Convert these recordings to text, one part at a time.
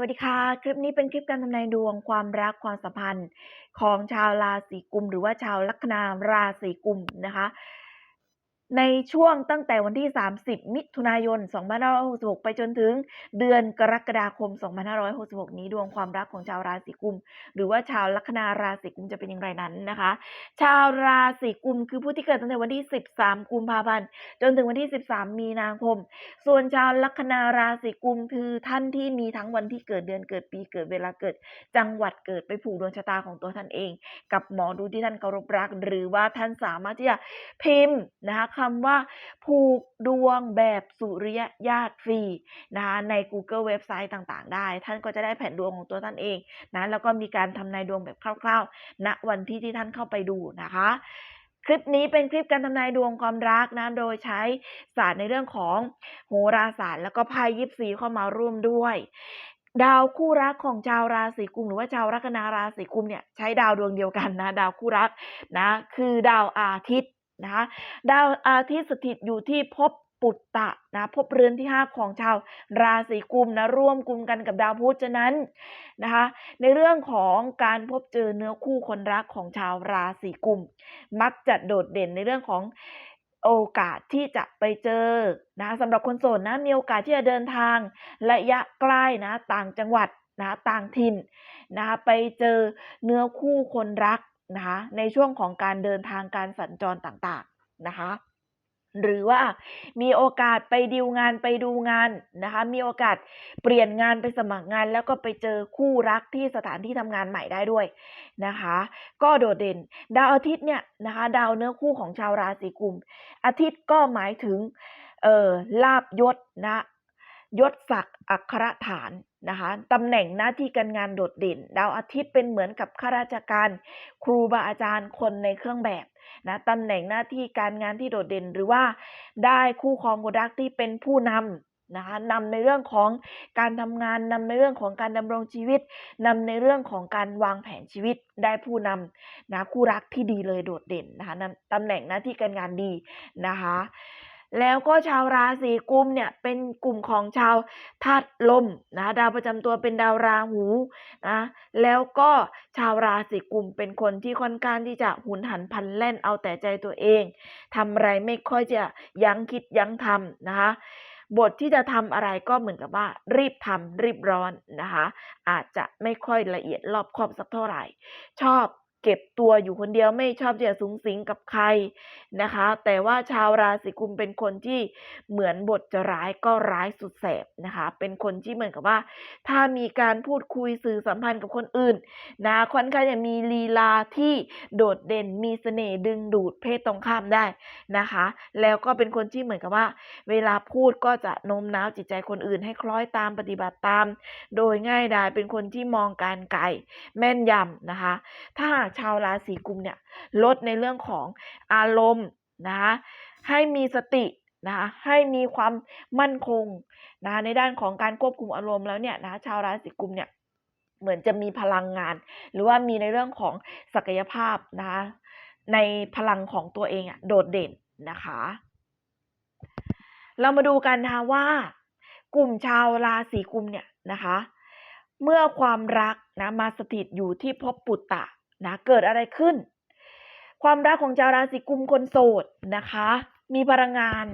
วัสดีค่ะ คลิปนี้เป็นคลิปการทำนายดวงความรักความสัมพันธ์ของชาวราศีกุม หรือว่าชาวลัคนาราศีกุมนะคะ ในช่วงตั้งแต่วันที่ 30 มิถุนายน 2566 ไปจนถึงเดือนกรกฎาคม 2566 นี้ดวงความรักของชาวราศีกุม หรือว่าชาวลัคนาราศีกุมจะเป็นอย่างไรนั้นนะคะ ชาวราศีกุมคือผู้ที่เกิดตั้งแต่วันที่ 13 กุมภาพันธ์ จนถึงวันที่ 13 มีนาคม ส่วนชาวลัคนาราศีกุมคือท่านที่มีทั้งวันที่เกิดเดือนเกิดปีเกิดเวลาเกิด จังหวัดเกิดไปผูกดวงชะตาของตัวท่านเอง กับหมอดูที่ท่านเคารพรัก หรือว่าท่านสามารถที่จะพิมพ์นะคะคำว่า ผูกดวงแบบสุริยญาติฟรีนะคะใน Google เว็บไซต์ต่างๆ ได้ ท่านก็จะได้แผนดวงของตัวท่านเองนะแล้วก็มีการทำนายดวงแบบคร่าวๆณวันที่ที่ท่านเข้าไปดูนะคะคลิปนี้เป็นคลิปการทำนายดวงความรักนะ โดยใช้ศาสตร์ในเรื่องของโหราศาสตร์ แล้วก็ไพ่ยิปซีเข้ามาร่วมด้วย ดาวคู่รักของชาวราศีกุมหรือว่าชาวลัคนาราศีกุมเนี่ยใช้ดาวดวงเดียวกันนะ ดาวคู่รักนะ คือดาวอาทิตย์ นะคะดาวอาทิตย์สถิตอยู่ที่ภพปุตตะนะภพเรือนที่ 5 ของชาวราศีกุมนะร่วมกลุ่มกันกับดาวพุธฉะนั้นนะคะในเรื่องของการพบเจอเนื้อคู่คนรักของชาวราศีกุม มักจะโดดเด่นในเรื่องของโอกาสที่จะไปเจอนะสำหรับคนโสดนะมีโอกาสที่จะเดินทางระยะใกล้นะต่างจังหวัดนะต่างถิ่นนะไปเจอเนื้อคู่คนรัก นะคะในช่วงของการเดินทางการสัญจรต่างๆนะคะหรือว่ามีโอกาสไปดีลงานไปดูงานนะคะมีโอกาสเปลี่ยนงานไปสมัครงาน แล้วก็ไปเจอคู่รักที่สถานที่ทำงานใหม่ได้ด้วยนะคะ ก็โดดเด่น ดาวอาทิตย์เนี่ยนะคะดาวเนื้อคู่ของชาวราศีกุม อาทิตย์ก็หมายถึงเออลาบยศนะยศศักดิ์อัครฐาน นะคะตำแหน่งหน้าที่การงานโดดเด่น ดาวอาทิตย์เป็นเหมือนกับข้าราชการ ครูบาอาจารย์คนในเครื่องแบบนะตำแหน่งหน้าที่การงานที่โดดเด่น หรือว่าได้คู่ครองคนรักที่เป็นผู้นำนะคะนำในเรื่องของการทำงานนำในเรื่องของการดำรงชีวิตนำในเรื่องของการวางแผนชีวิตได้ผู้นำนะคู่รักที่ดีเลยโดดเด่นนะคะตำแหน่งหน้าที่การงานดีนะคะ แล้วก็ชาวราศีกุมเนี่ยเป็นกลุ่มของชาวธาตุลมนะดาวประจำตัวเป็นดาวราหูนะแล้วก็ชาวราศีกุมเป็นคนที่ค่อนข้างที่จะหุนหันพลันแล่นเอาแต่ใจตัวเองทำอะไรไม่ค่อยจะยั้งคิดยั้งทำนะคะบทที่จะทำอะไรก็เหมือนกับว่า รีบทำรีบร้อนนะคะอาจจะไม่ค่อยละเอียดรอบคอบสักเท่าไหร่ ชอบ เก็บตัวอยู่คนเดียวไม่ชอบที่จะสูงสิงกับใครนะคะ แต่ว่าชาวราศีกุมเป็นคนที่เหมือนบทจะร้ายก็ร้ายสุดแสบนะคะ เป็นคนที่เหมือนกับว่า ถ้ามีการพูดคุยสื่อสัมพันธ์กับคนอื่นนะค่อนข้างจะมีลีลาที่โดดเด่นมีเสน่ห์ดึงดูดเพศตรงข้ามได้นะคะ แล้วก็เป็นคนที่เหมือนกับว่า เวลาพูดก็จะโน้มน้าวจิตใจคนอื่น ให้คล้อยตามปฏิบัติตาม โดยง่ายดายเป็นคนที่มองการไกลแม่นยำนะคะ ถ้าหากชาวราศีกุมเนี่ยลดในเรื่องของอารมณ์นะคะให้มีสตินะคะให้มีความมั่นคงนะคะในด้านของการควบคุมอารมณ์แล้วเนี่ยนะชาวราศีกุมเนี่ยเหมือนจะมีพลังงาน หรือว่ามีในเรื่องของศักยภาพนะคะในพลังของตัวเองอะโดดเด่นนะคะ เรามาดูกันนะคะว่ากลุ่มชาวราศีกุมเนี่ยนะคะ เมื่อความรักนะมาสถิตอยู่ที่ภพปุตตะ นะเกิดอะไรขึ้น ความรักของชาวราศีกุมคนโสดนะคะ มีพลังงาน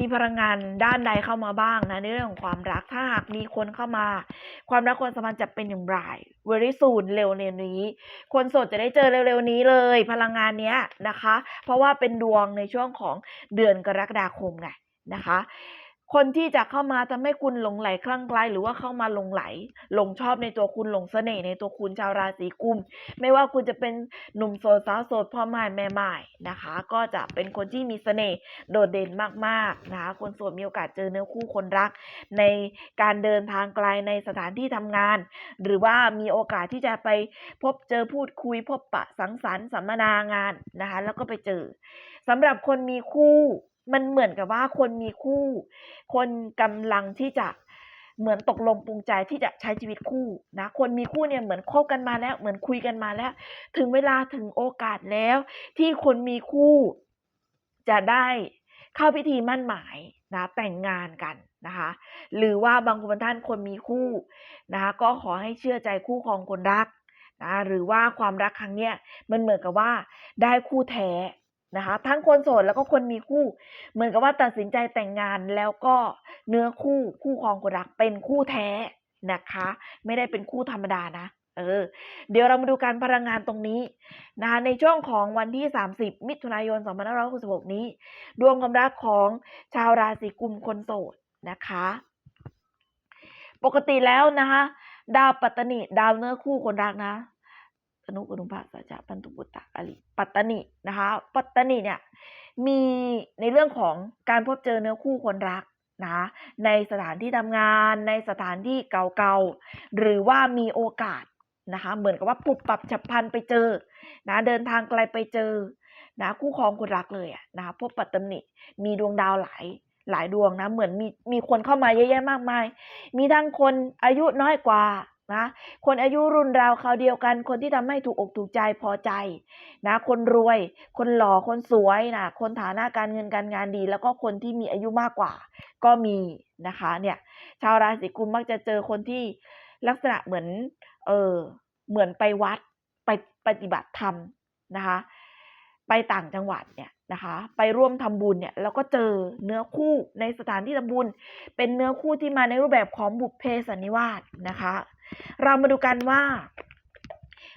มีพลังงานด้านใดเข้ามาบ้างนะในเรื่องของความรักถ้าหากมีคนเข้ามา ความรักความสัมพันธ์จะเป็นอย่างไร very soon เร็วๆนี้ คนโสดจะได้เจอเร็วๆนี้เลย พลังงานเนี้ยนะคะ เพราะว่าเป็นดวงในช่วงของเดือนกรกฎาคมไงนะคะ คนที่จะเข้ามาทำให้คุณหลงไหลคลั่งไคล้หรือว่าเข้ามาหลงไหลหลงชอบในตัวคุณหลงเสน่ห์ในตัวคุณชาวราศีกุม ไม่ว่าคุณจะเป็นหนุ่มโสดสาวโสดพ่อไม้แม่ไม้นะคะ ก็จะเป็นคนที่มีเสน่ห์โดดเด่นมากๆนะคะคนโสดมีโอกาสเจอเนื้อคู่คนรัก ในการเดินทางไกลในสถานที่ทำงาน หรือว่ามีโอกาสที่จะไปพบเจอพูดคุยพบปะสังสรรค์สัมมนางานนะคะ แล้วก็ไปเจอสำหรับคนมีคู่ มันเหมือนกับว่าคนมีคู่ คนกำลังที่จะเหมือนตกลงปรุงใจที่จะใช้ชีวิตคู่นะคนมีคู่เนี่ยเหมือนคบกันมาแล้ว เหมือนคุยกันมาแล้ว ถึงเวลาถึงโอกาสแล้ว ที่คนมีคู่จะได้เข้าพิธีมั่นหมายนะแต่งงานกันนะคะหรือว่าบางคนท่านคนมีคู่นะคะก็ขอให้เชื่อใจคู่ครองคนรักนะหรือว่าความรักครั้งเนี้ยมันเหมือนกับว่าได้คู่แท้ นะคะ ทั้งคนโสดแล้วก็คนมีคู่ เหมือนกับว่าตัดสินใจแต่งงานแล้วก็เนื้อคู่คู่ครองคนรักเป็นคู่แท้นะคะ ไม่ได้เป็นคู่ธรรมดานะเออเดี๋ยวเรามาดูการพลังงานตรงนี้นะคะในช่วงของวันที่ 30 มิถุนายน 2566 นี้ ดวงความรักของชาวราศีกุมคนโสดนะคะ ปกติแล้วนะคะ ดาวปัตตนิดาวเนื้อคู่คนรักนะ ตนุกนุภาสัจจะปันตุปุตตะอลิปัตตนินะคะ ปัตตนิเนี่ยมีในเรื่องของการพบเจอเนื้อคู่คนรักนะในสถานที่ทำงานในสถานที่เก่าๆ หรือว่ามีโอกาสนะคะ เหมือนกับว่าปุบปับฉับพลันไปเจอนะเดินทางไกลไปเจอนะคู่ครองคนรักเลยอะนะคะพบปัตตนิมีดวงดาวหลายหลายดวงนะเหมือนมีมีคนเข้ามาเยอะแยะมากมาย มีทั้งคนอายุน้อยกว่า นะ คนอายุรุ่นราวคราวเดียวกัน คนที่ทำให้ถูกอกถูกใจพอใจนะ คนรวย คนหล่อ คนสวยนะ คนฐานะการเงินการงานดี แล้วก็คนที่มีอายุมากกว่า ก็มีนะคะเนี่ย ชาวราศีกุมมักจะเจอคนที่ลักษณะเหมือน เออเหมือนไปวัดไปปฏิบัติธรรมนะคะ ไปต่างจังหวัดเนี่ยนะคะ ไปร่วมทำบุญเนี่ยแล้วก็เจอเนื้อคู่ในสถานที่ทำบุญ เป็นเนื้อคู่ที่มาในรูปแบบของบุพเพสันนิวาสนะคะ เรามาดูกันว่า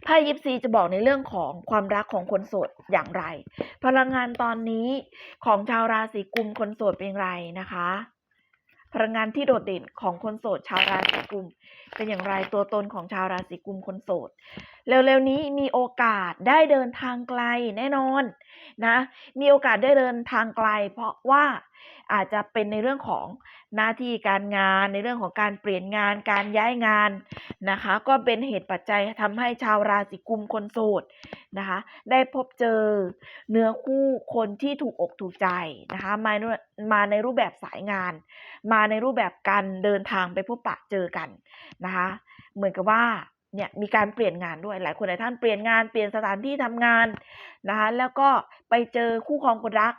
ไพ่ยิปซีจะบอกในเรื่องของความรักของคนโสดอย่างไร พลังงานตอนนี้ของชาวราศีกุมคนโสดเป็นย่างไรนะคะ พลังงานที่โดดเด่นของคนโสดชาวราศีกุม เป็นอย่างไรตัวตนของชาวราศีกุมคนโสดเร็วๆนี้มีโอกาสได้เดินทางไกลแน่นอนนะ มีโอกาสได้เดินทางไกล เพราะว่าอาจจะเป็นในเรื่องของ หน้าที่การงานในเรื่องของการเปลี่ยนงานการย้ายงานนะคะ ก็เป็นเหตุปัจจัยทำให้ชาวราศีกุมคนโสดนะคะ ได้พบเจอเนื้อคู่คนที่ถูกอกถูกใจนะคะมามาในรูปแบบสายงาน มาในรูปแบบการเดินทางไปพบปะเจอกันนะคะ เหมือนกับว่าเนี่ยมีการเปลี่ยนงานด้วยหลายคนหลายท่านเปลี่ยนงานเปลี่ยนสถานที่ทำงานนะคะแล้วก็ไปเจอคู่ครองคนรัก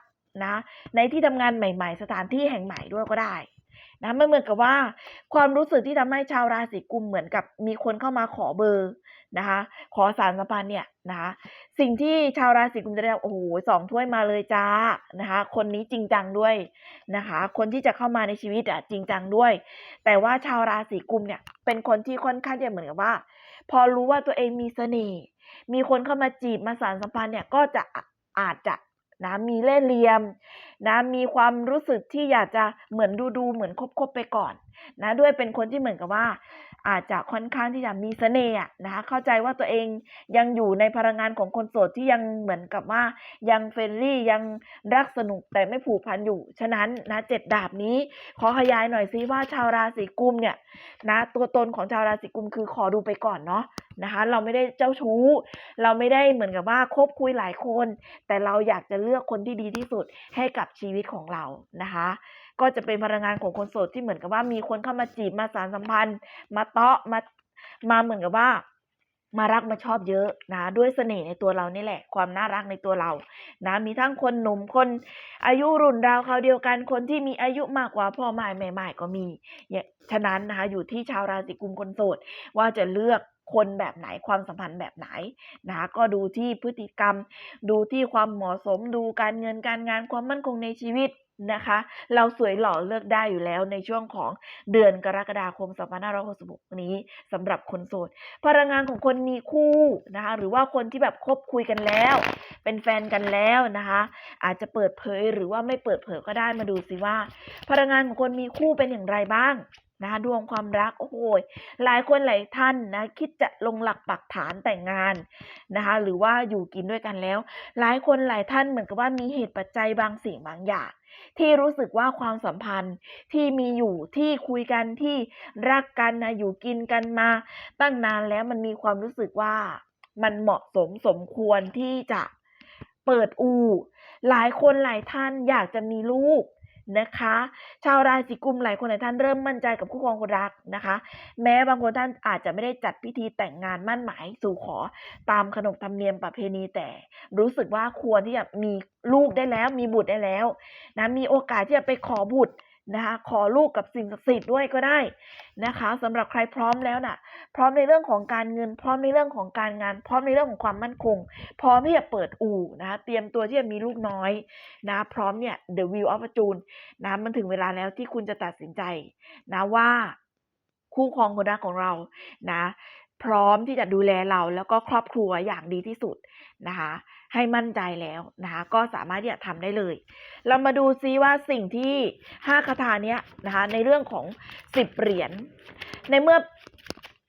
นะในที่ทำงานใหม่ ๆ สถานที่แห่งใหม่ด้วยก็ได้ นะไม่เหมือนกับว่า ความรู้สึกที่ทำให้ชาวราศีกุมเหมือนกับมีคนเข้ามาขอเบอร์นะคะ ขอสารสัมพันธ์เนี่ยนะคะสิ่งที่ชาวราศีกุมจะได้โอ้โหสองถ้วยมาเลยจ้านะคะ คนนี้จริงจังด้วยนะคะ คนที่จะเข้ามาในชีวิตอะจริงจังด้วย แต่ว่าชาวราศีกุมเนี่ย เป็นคนที่ค่อนข้างจะเหมือนกับว่า พอรู้ว่าตัวเองมีเสน่ห์มีคนเข้ามาจีบมาสารสัมพันธ์เนี่ยก็จะอาจจะ นะมีเล่ห์เหลี่ยมนะมีความรู้สึกที่อยากจะเหมือนดูดูเหมือนคบคบไปก่อน นะด้วยเป็นคนที่เหมือนกับว่า อาจจะค่อนข้างที่จะมีเสน่ห์นะคะเข้าใจว่าตัวเองยังอยู่ในพลังงานของคนโสดที่ยังเหมือนกับว่ายังเฟรนลี่ยังรักสนุกแต่ไม่ผูกพันอยู่ ฉะนั้นนะเจ็ดดาบนี้ ขอขยายหน่อยซิว่าชาวราศีกุมเนี่ยนะตัวตนของชาวราศีกุมคือขอดูไปก่อนเนาะนะคะเราไม่ได้เจ้าชู้ เราไม่ได้เหมือนกับว่าคบคุยหลายคน แต่เราอยากจะเลือกคนที่ดีที่สุดให้กับชีวิตของเรานะคะ ก็จะเป็นพลังงานของคนโสดที่เหมือนกับว่ามีคนเข้ามาจีบมาสารสัมพันธ์ มาเตาะมามาเหมือนกับว่า มารักมาชอบเยอะนะ ด้วยเสน่ห์ในตัวเรานี่แหละ ความน่ารักในตัวเรา นะ มีทั้งคนหนุ่มคน อายุรุ่นราวเขาเดียวกันคนที่มีอายุมากกว่าพ่อแม่แม่ใหม่ก็มีฉะนั้นนะคะอยู่ที่ชาวราศีกุมคนโสดว่าจะเลือก คนแบบไหนความสัมพันธ์แบบไหนนะคะก็ดูที่พฤติกรรม ดูที่ความเหมาะสม ดูการเงินการงานความมั่นคงในชีวิตนะคะ เราสวยหล่อเลือกได้อยู่แล้วในช่วงของเดือนกรกฎาคม 2566 นี้สำหรับคนโสด พลังงานของคนมีคู่นะคะ หรือว่าคนที่แบบคบคุยกันแล้ว เป็นแฟนกันแล้วนะคะ อาจจะเปิดเผยหรือว่าไม่เปิดเผยก็ได้มาดูสิว่า พลังงานของคนมีคู่เป็นอย่างไรบ้าง นะคะดวงความรักโอ้โหหลายคนหลายท่านนะคิดจะลงหลักปักฐานแต่งงานนะคะหรือว่าอยู่กินด้วยกันแล้ว หลายคนหลายท่านเหมือนกับว่ามีเหตุปัจจัยบางสิ่งบางอย่างที่รู้สึกว่าความสัมพันธ์ที่มีอยู่ที่คุยกันที่รักกันนะอยู่กินกันมา ตั้งนานแล้วมันมีความรู้สึกว่ามันเหมาะสมสมควรที่จะเปิดอูหลายคนหลายท่านอยากจะมีลูก นะคะ ชาวราศีกุมหลายคนหลายท่านเริ่มมั่นใจกับคู่ครองคนรักนะคะ แม้บางคนท่านอาจจะไม่ได้จัดพิธีแต่งงานมั่นหมายสู่ขอตามขนบธรรมเนียมประเพณีแต่ รู้สึกว่าควรที่จะมีลูกได้แล้ว มีบุตรได้แล้วนะมีโอกาสที่จะไปขอบุตร นะคะขอลูกกับสิ่งศักดิ์สิทธิ์ด้วยก็ได้นะคะสำหรับใครพร้อมแล้วน่ะ พร้อมในเรื่องของการเงิน พร้อมในเรื่องของการงาน พร้อมในเรื่องของความมั่นคง พร้อมที่จะเปิดอู่นะคะเตรียมตัวที่จะมีลูกน้อยนะพร้อมเนี่ย the wheel of fortune นะมันถึงเวลาแล้วที่คุณจะตัดสินใจนะว่าคู่ครองคนรักของเรานะ พร้อมที่จะดูแลเราแล้วก็ครอบครัวอย่างดีที่สุดนะคะ ให้มั่นใจแล้วนะคะก็สามารถที่จะทำได้เลย เรามาดูซิว่าสิ่งที่ห้าคาถาเนี้ยนะคะในเรื่องของสิบเหรียญในเมื่อ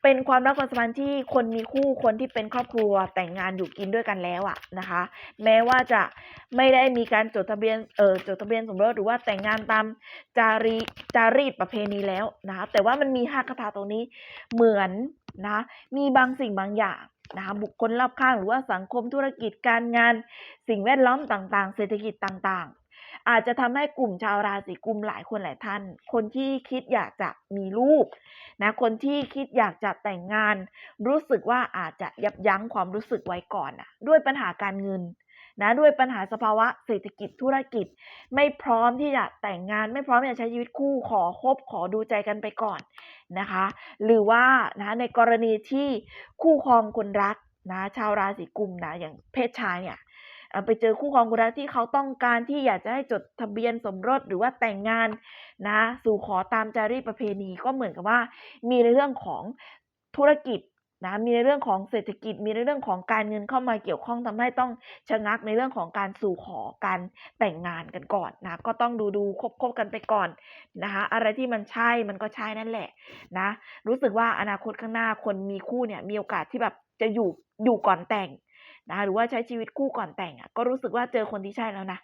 เป็นความรักความสัมพันธ์ที่คนมีคู่คนที่เป็นครอบครัวแต่งงานอยู่กินด้วยกันแล้วอะนะคะ แม้ว่าจะไม่ได้มีการจดทะเบียนเออจดทะเบียนสมรสหรือว่าแต่งงานตามจารีจารีตประเพณีแล้วนะคะแต่ว่ามันมีห้าคาถาตรงนี้เหมือนนะมีบางสิ่งบางอย่าง นะคะบุคคลรอบข้างหรือว่าสังคมธุรกิจการงาน สิ่งแวดล้อมต่างๆ เศรษฐกิจต่างๆ อาจจะทำให้กลุ่มชาวราศีกุมหลายคนหลายท่าน คนที่คิดอยากจะมีลูกนะคนที่คิดอยากจะแต่งงาน รู้สึกว่าอาจจะยับยั้งความรู้สึกไว้ก่อนนะด้วยปัญหาการเงินนะด้วยปัญหาสภาวะเศรษฐกิจธุรกิจ ไม่พร้อมที่จะแต่งงาน ไม่พร้อมที่จะใช้ชีวิตคู่ขอคบขอดูใจกันไปก่อน นะคะ หรือว่านะในกรณีที่คู่ครองคนรักนะชาวราศีกุมนะอย่างเพศชายเนี่ยไปเจอคู่ครองคนรักที่เขาต้องการที่อยากจะให้จดทะเบียนสมรสหรือว่าแต่งงานนะสู่ขอตามจารีตประเพณีก็เหมือนกับว่า มีในเรื่องของธุรกิจ นะมีในเรื่องของเศรษฐกิจมีในเรื่องของการเงินเข้ามาเกี่ยวข้องทำให้ต้องชะงักในเรื่องของการสู่ขอการแต่งงานกันก่อนนะก็ต้องดูดูคบคบกันไปก่อนนะคะอะไรที่มันใช่มันก็ใช่นั่นแหละนะรู้สึกว่าอนาคตข้างหน้าคนมีคู่เนี่ยมีโอกาสที่แบบจะอยู่อยู่ก่อนแต่งนะคะหรือว่าใช้ชีวิตคู่ก่อนแต่งอะก็รู้สึกว่าเจอคนที่ใช่แล้วนะ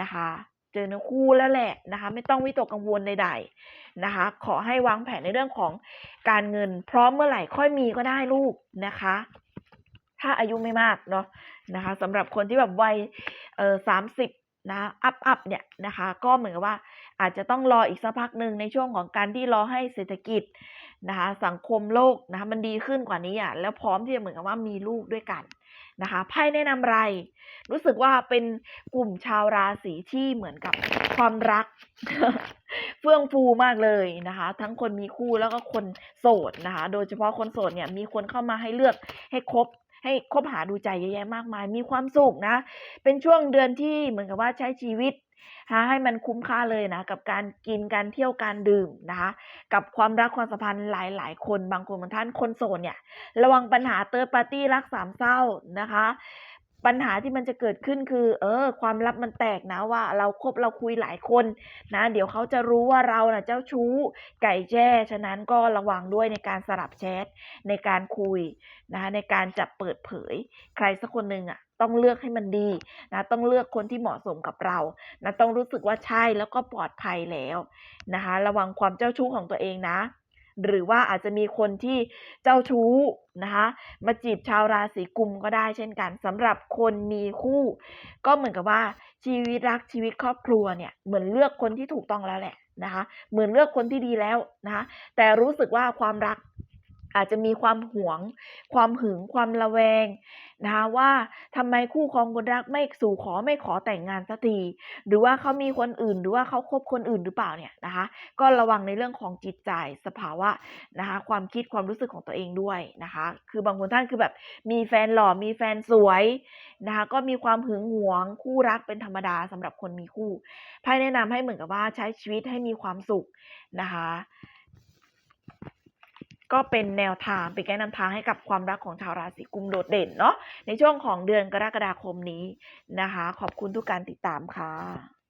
นะคะ เจอเนื้อคู่แล้วแหละนะคะ ไม่ต้องวิตกกังวลใดๆนะคะ ขอให้วางแผนในเรื่องของการเงิน พร้อมเมื่อไหร่ค่อยมีก็ได้ลูกนะคะ ถ้าอายุไม่มากเนาะนะคะสำหรับคนที่แบบวัยเออสามสิบนะอัพอัพเนี่ยนะคะ ก็เหมือนว่าอาจจะต้องรออีกสักพักหนึ่งในช่วงของการที่รอให้เศรษฐกิจนะคะสังคมโลกนะคะมันดีขึ้นกว่านี้อะแล้วพร้อมที่จะเหมือนกับว่ามีลูกด้วยกันนะคะไพ่แนะนำไร รู้สึกว่าเป็นกลุ่มชาวราศีที่เหมือนกับความรัก เฟื่องฟูมากเลยนะคะ ทั้งคนมีคู่แล้วก็คนโสดนะคะ โดยเฉพาะคนโสดเนี่ยมีคนเข้ามาให้เลือกให้คบให้คบหาดูใจเยอะแยะมากมาย มีความสุขนะ เป็นช่วงเดือนที่เหมือนกับว่าใช้ชีวิต หาให้มันคุ้มค่าเลยนะ กับการกินการเที่ยวการดื่มนะคะ กับความรักความสัมพันธ์หลาย ๆ คนบางคนบางท่านคนโสดเนี่ย ระวังปัญหาเติร์ดปาร์ตี้รักสามเศร้านะคะปัญหาที่มันจะเกิดขึ้นคือ เออ ความลับมันแตกนะว่า เราคบเราคุยหลายคนนะ เดี๋ยวเขาจะรู้ว่าเราน่ะเจ้าชู้ไก่แจ้ ฉะนั้นก็ระวังด้วยในการสลับแชทในการคุยนะคะในการจะเปิดเผย ใครสักคนหนึ่งอะ ต้องเลือกให้มันดีนะต้องเลือกคนที่เหมาะสมกับเรานะต้องรู้สึกว่าใช่แล้วก็ปลอดภัยแล้วนะคะ ระวังความเจ้าชู้ของตัวเองนะ หรือว่าอาจจะมีคนที่เจ้าชู้นะคะมาจีบชาวราศีกุมก็ได้เช่นกันสำหรับคนมีคู่ ก็เหมือนกับว่าชีวิตรักชีวิตครอบครัวเนี่ยเหมือนเลือกคนที่ถูกต้องแล้วแหละนะคะ เหมือนเลือกคนที่ดีแล้วนะคะแต่รู้สึกว่าความรัก อาจจะมีความหวง ความหึง ความระแวงนะคะว่าทำไมคู่ครองคนรักไม่สู่ขอไม่ขอแต่งงานสักทีหรือว่าเขามีคนอื่น หรือว่าเขาคบคนอื่นหรือเปล่าเนี่ยนะคะ ก็ระวังในเรื่องของจิตใจสภาวะนะคะ ความคิดความรู้สึกของตัวเองด้วยนะคะ คือบางคนท่านคือแบบมีแฟนหล่อมีแฟนสวยนะคะก็มีความหึงหวง คู่รักเป็นธรรมดาสำหรับคนมีคู่ไพ่แนะนำให้เหมือนกับว่าใช้ชีวิตให้มีความสุขนะคะ ก็เป็นแนวทางเป็นแนะนำทางให้กับความรักของชาวราศีกุมโดดเด่นเนาะในช่วงของเดือนกรกฎาคมนี้นะคะ ขอบคุณทุกการติดตามค่ะ